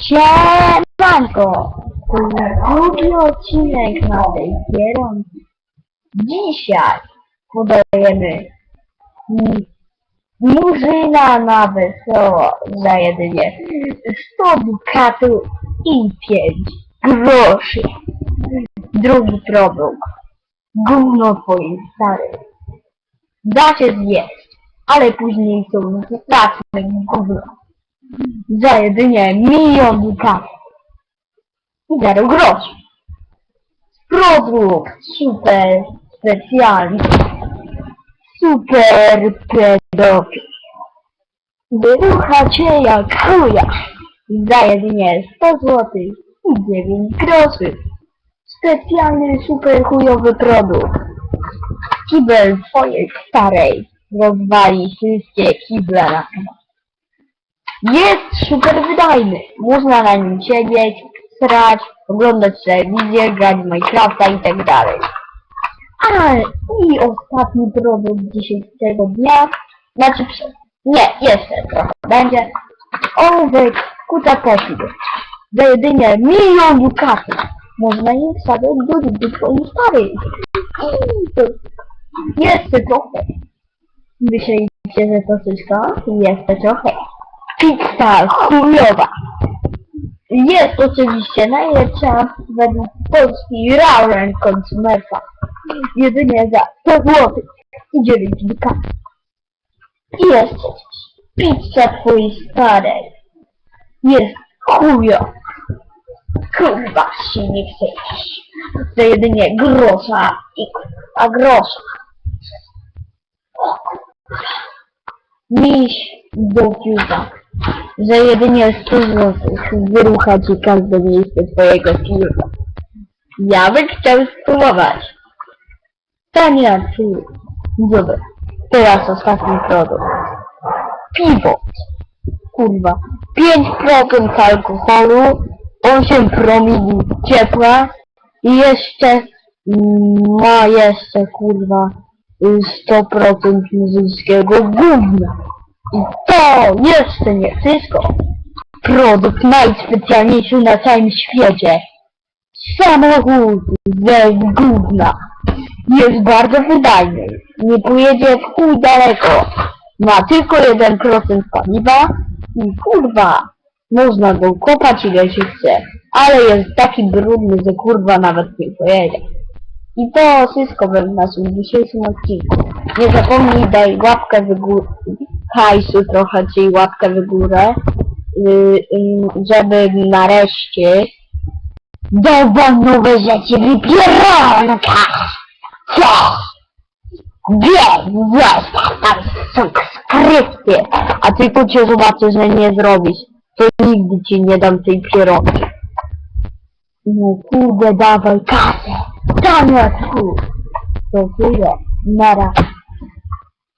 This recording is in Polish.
Siemanko! To drugi odcinek na tej kierunki. Dzisiaj podajemy Murzyna na wesoło za jedynie 100 dukatów i 5 groszy. Drugi produkt. Gówno twoje stary. Da się zjeść, ale później są straszne gówno za jedynie milion dukatów i zero groszy. Produkt super specjalny, super pedofil. Wyrucha cię jak chuja za jedynie 100 zł i 9 groszy. Specjalny super chujowy produkt. Kibel twojej starej rozwali wszystkie kible na temat. Jest super wydajny. Można na nim siedzieć, srać, oglądać telewizję, grać w Minecrafta i tak dalej. A i ostatni produkt dzisiejszego dnia, znaczy nie, jeszcze trochę będzie. Ołówek kuta poszli. Za jedynie milion dukatów. Można im wstawiać do dupy twojej starej. Jeszcze trochę. Myślicie, że to wszystko? Jeszcze trochę pizza chujowa. Jest oczywiście najlepsza według Polski Rauren Konsumerfa. Jedynie za 100 zł i 9 dukatów. I coś. Pizza twojej starej. Jest chujowa. Kurwa się nie chcesz. To jedynie grosza i kurwa grosza. Miś do piuta. Za jedynie 100 zł wyrucha ci każde miejsce twojego piwa. Ja bym chciał spróbować. Tania czy... Dobra. Teraz ostatni produkt. Piwo. Kurwa. 5% alkoholu, 8 promili ciepła i jeszcze mm, ma jeszcze kurwa y, 100% muzycznego gówna. I to jeszcze nie wszystko. Produkt najspecjalniejszy na całym świecie. Samochód ze gówna. Jest bardzo wydajny. Nie pojedzie w chuj daleko. Ma tylko 1% paliwa i kurwa, można go kopać ile się chce. Ale jest taki brudny, że kurwa nawet nie pojedzie. I to wszystko w naszym dzisiejszym odcinku. Nie zapomnij daj łapkę w górę, hajsu trochę, czyli łapkę w górę, yy, yy, żeby nareszcie dawał nowe rzeczy wypieranka. Co? Wiem, zostaw tam subskrypcję, a tylko cię zobaczę, że nie zrobisz, to nigdy ci nie dam tej pierogi. No kurde, dawaj kasę. Tania tu. To tyle. Nara.